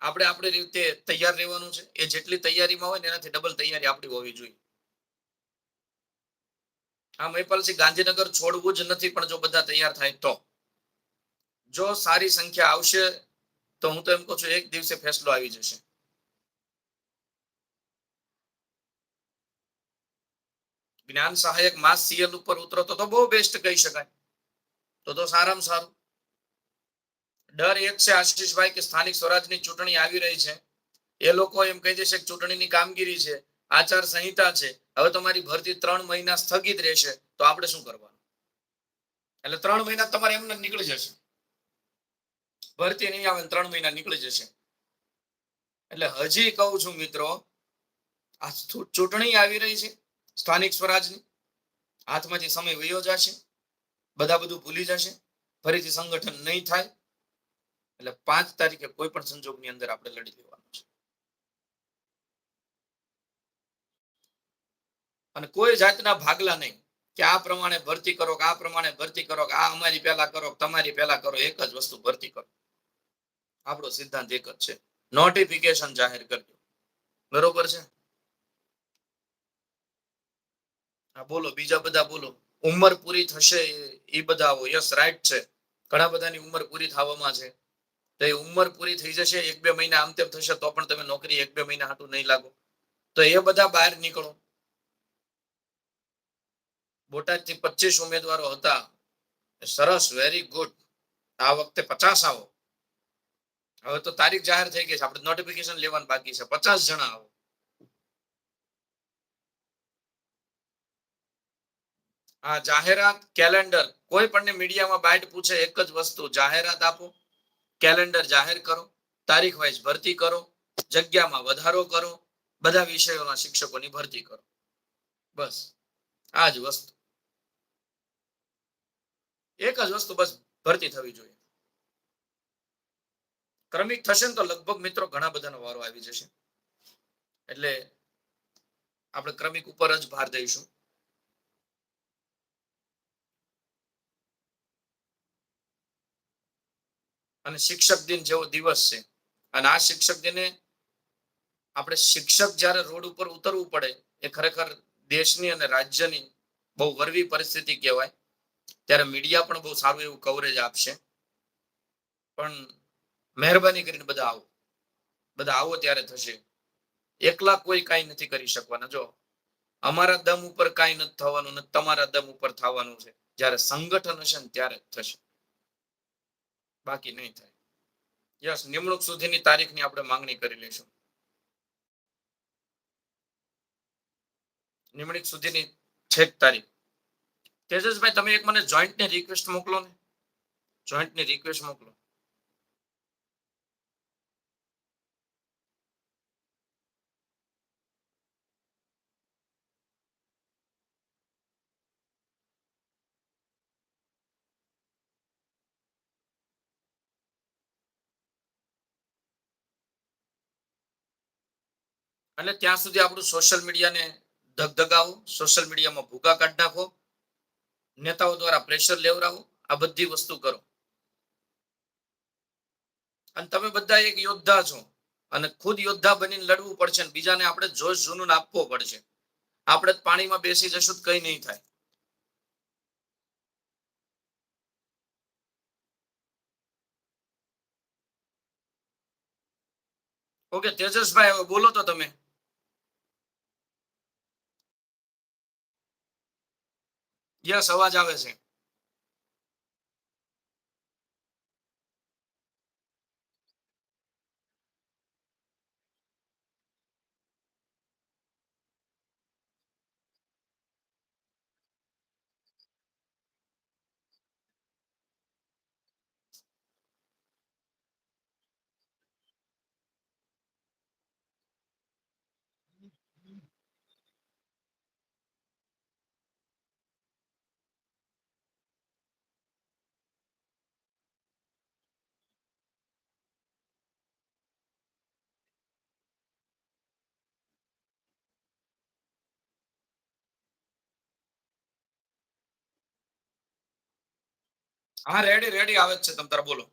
આપણે આપણી રીતે તૈયાર રહેવાનું છે. એ જેટલી તૈયારીમાં હોય એનાથી ડબલ તૈયારી આપણી હોવી જોઈએ. આ મહિપાલસિંહ ગાંધીનગર છોડવું જ નથી, પણ જો બધા તૈયાર થાય તો. જો સારી સંખ્યા આવશે, તો હું તો એમ કહું છું, એક દિવસે ફેસલો આવી જશે. જ્ઞાન સહાયક માસ સીએલ ઉપર ઉતરો તો બહુ બેસ્ટ કહી શકાય. તો તો સારામાં સારું. ડર એક છે આશીષભાઈ કે સ્થાનિક સ્વરાજની ચૂંટણી આવી રહી છે. એ લોકો એમ કહી દેશે કે ચૂંટણીની કામગીરી છે, આચાર સંહિતા છે, હવે તમારી ભરતી ત્રણ મહિના સ્થગિત રહેશે, તો આપણે શું કરવાનું? એટલે ત્રણ મહિના તમારે એમને નીકળી જશે. ભરતી નહીં આવે ત્રણ મહિના નીકળી જશે. એટલે હજી કહું છું મિત્રો, આ ચૂંટણી આવી રહી છે, સ્થાનિક સ્વરાજની. હાથમાંથી સમય વયો જશે, બધા બધું ભૂલી જશે, ફરીથી સંગઠન નહીં થાય એટલે પાંચ તારીખે કોઈ પણ સંજોગની અંદર આપણે લડી લેવાનું છે. અને કોઈ જાતના ભાગલા નહીં કે આ પ્રમાણે ભરતી કરો આ પ્રમાણે ભરતી કરો આ અમારી પહેલા કરો તમારી પહેલા કરો, એક જ વસ્તુ ભરતી કરો. આપણો સિદ્ધાંત એક જ છે. નોટિફિકેશન જાહેર કરજો. બરોબર છે? બોલો, બીજા બધા બોલો. ઉંમર પૂરી થશે એ બધા યસ રાઈટ છે. ઘણા બધાની ઉંમર પૂરી થવામાં છે. તો એ ઉંમર પૂરી થઈ જશે એક બે મહિના આમ તેમ થશે તો પણ તમે નોકરી એક બે મહિના હાટું નહીં લાગો. તો એ બધા બહાર નીકળો. બોટાદથી પચીસ ઉમેદવારો હતા. સરસ વેરી ગુડ આ વખતે પચાસ આવો. હવે તો તારીખ જાહેર થઈ ગઈ છે. આપણે નોટિફિકેશન લેવાનું બાકી છે. પચાસ જણા આવો. આ જાહેરાત કેલેન્ડર કોઈ પણ મીડિયામાં બાઇટ પૂછે, એક જ વસ્તુ, જાહેરાત આપો. કેલેન્ડર જાહેર કરો, તારીખ વાઇઝ ભરતી કરો, જગ્યામાં વધારો કરો, બધા વિષયોના શિક્ષકોની ભરતી કરો. બસ આ જ વસ્તુ. એક જ વસ્તુ બસ ભરતી થવી જોઈએ. ક્રમિક થશે ને તો લગભગ મિત્રો ઘણા બધાનો વારો આવી જશે. એટલે આપણે ક્રમિક ઉપર જ ભાર દઈશું. અને શિક્ષક દિન જેવો દિવસ છે. અને આ શિક્ષક દિને આપણે શિક્ષક જ્યારે રોડ ઉપર ઉતરવું પડે, એ ખરેખર દેશની અને રાજ્યની બહુ વરવી પરિસ્થિતિ કહેવાય. ત્યારે મીડિયા પણ બહુ સારું એવું કવરેજ આપશે. પણ મહેરબાની કરીને બધા આવો. બધા આવો ત્યારે થશે. એકલા કોઈ કાંઈ નથી કરી શકવાના. જો, અમારા દમ ઉપર કાંઈ નથી થવાનું તમારા દમ ઉપર થવાનું છે. જ્યારે સંગઠન હશે ને ત્યારે થશે. બાકી નહીં થાય. યસ, નિમણૂક સુધીની તારીખની આપણે માંગણી કરી લઈશું. નિમણૂક સુધીની છેક તારીખ. તેજસભાઈ, તમે એક મને જોઈન્ટની રિક્વેસ્ટ મોકલો ને. જોઈન્ટની રિક્વેસ્ટ મોકલો. અને ત્યાં સુધી આપણું સોશિયલ મીડિયાને ધગધગાવો સોશિયલ મીડિયામાં ભૂગા કાઢ નાખો, નેતાઓ દ્વારા પ્રેશર લેવડાવો, આ બધી વસ્તુ કરો. અને તમે બધા એક યોદ્ધા છો અને ખુદ યોદ્ધા બનીને લડવું પડશે બીજાને આપણે જોશ જુનૂન આપવો પડશે. આપણે પાણીમાં બેસી જશું તો કઈ નહીં થાય. ઓકે, તેજસભાઈ, હવે બોલો તો તમે. યસ અવાજ આવે છે. હા રેડી રેડી આવે જ છે તમ તારે બોલો.